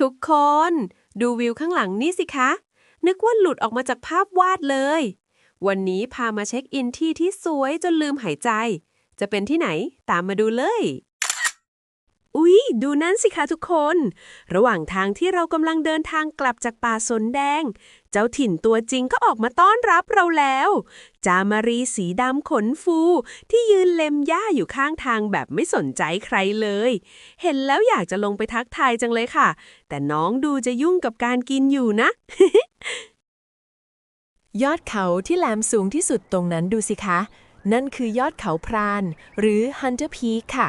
ทุกคน ดูวิวข้างหลังนี่สิคะ นึกว่าหลุดออกมาจากภาพวาดเลย วันนี้พามาเช็คอินที่ที่สวยจนลืมหายใจ จะเป็นที่ไหนตามมาดูเลย อุ๊ย ดูนั่นสิคะทุกคน ระหว่างทางที่เรากำลังเดินทางกลับจากป่าสนแดง เจ้าถิ่นตัวจริงก็ออกมาต้อนรับเราแล้ว จามารีสีดำขนฟู ที่ยืนเล็มหญ้าอยู่ข้างทางแบบไม่สนใจใครเลย เห็นแล้วอยากจะลงไปทักทายจังเลยค่ะ แต่น้องดูจะยุ่งกับการกินอยู่นะ ยอดเขาที่แหลมสูงที่สุดตรงนั้นดูสิคะ นั่นคือยอดเขาพราน หรือ Hunter Peak ค่ะ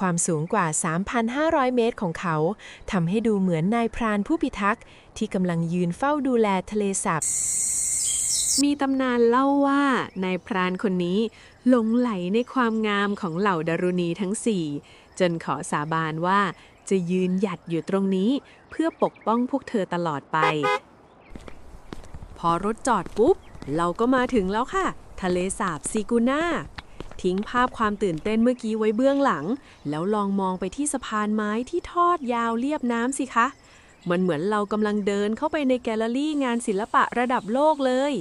ความสูงกว่า 3,500 เมตรของเขาทำให้ดูเหมือนนายพรานผู้พิทักษ์ ที่กำลังยืนเฝ้าดูแลทะเลสาบมีตำนานเล่าว่านายพรานคนนี้หลงไหลในความงามของเหล่าดารุณีทั้งสี่จนขอสาบานว่าจะยืนหยัดอยู่ตรงนี้ เพื่อปกป้องพวกเธอตลอดไป พอรถจอดปุ๊บ เราก็มาถึงแล้วค่ะ ทะเลสาบซีกูน่า ทิ้งภาพความตื่นเต้นเมื่อกี้ไว้เบื้องหลัง แล้วลองมองไปที่สะพานไม้ที่ทอดยาวเรียบน้ำสิคะ มันเหมือนเรากำลังเดินเข้าไปในแกลเลอรี่งานศิลปะระดับโลกเลย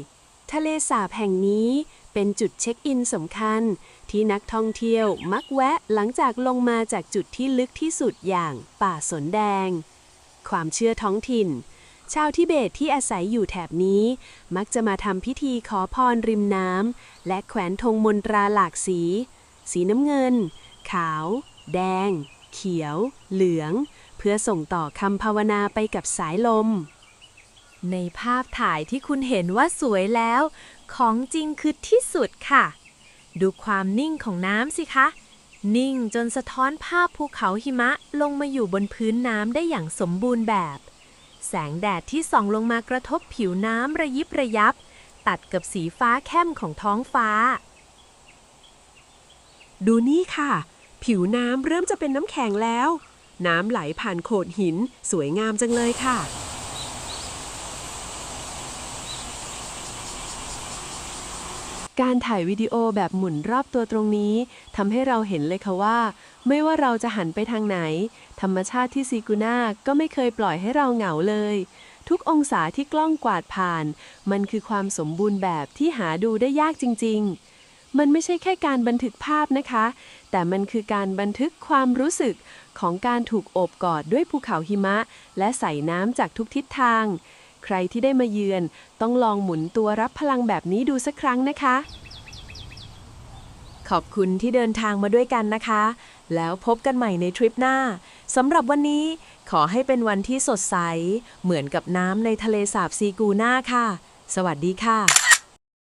ทะเลสาบแห่งนี้เป็นจุดเช็คอินสำคัญ ที่นักท่องเที่ยวมักแวะหลังจากลงมาจากจุดที่ลึกที่สุดอย่างป่าสนแดง ความเชื่อท้องถิ่น ชาวทิเบตที่อาศัยอยู่แถบนี้ มักจะมาทำพิธีขอพรริมน้ำและแขวนธงมนตราหลากสี สีน้ำเงิน ขาว แดง เขียว เหลือง เพื่อส่งต่อคำภาวนาไปกับสายลม ในภาพถ่ายที่คุณเห็นว่าสวยแล้ว ของจริงคือที่สุดค่ะ ดูความนิ่งของน้ำสิคะ นิ่งจนสะท้อนภาพภูเขาหิมะลงมาอยู่บนพื้นน้ำได้อย่างสมบูรณ์แบบ แสงแดดที่ส่องลงมากระทบผิวน้ำระยิบระยับ ตัดกับสีฟ้าเข้มของท้องฟ้า ดูนี่ค่ะ ผิวน้ำเริ่มจะเป็นน้ำแข็งแล้ว น้ำไหลผ่านโขดหิน สวยงามจังเลยค่ะ การถ่ายวิดีโอแบบหมุนรอบตัวตรงนี้ทำให้เราเห็นเลยค่ะว่า ไม่ว่าเราจะหันไปทางไหน ธรรมชาติที่ซีกูน่าก็ไม่เคยปล่อยให้เราเหงาเลย ทุกองศาที่กล้องกวาดผ่าน มันคือความสมบูรณ์แบบที่หาดูได้ยากจริง ๆ มันไม่ใช่แค่การบันทึกภาพนะคะ แต่มันคือการบันทึกความรู้สึกของการถูกโอบกอดด้วยภูเขาหิมะ และใส่น้ำจากทุกทิศทาง ใครที่ได้มาเยือน ต้องลองหมุนตัวรับพลังแบบนี้ดูสักครั้งนะคะ ขอบคุณที่เดินทางมาด้วยกันนะคะ แล้วพบกันใหม่ในทริปหน้าสำหรับวันนี้ขอให้เป็นวันที่สดใส เหมือนกับน้ำในทะเลสาบซีกูน่าค่ะ สวัสดีค่ะ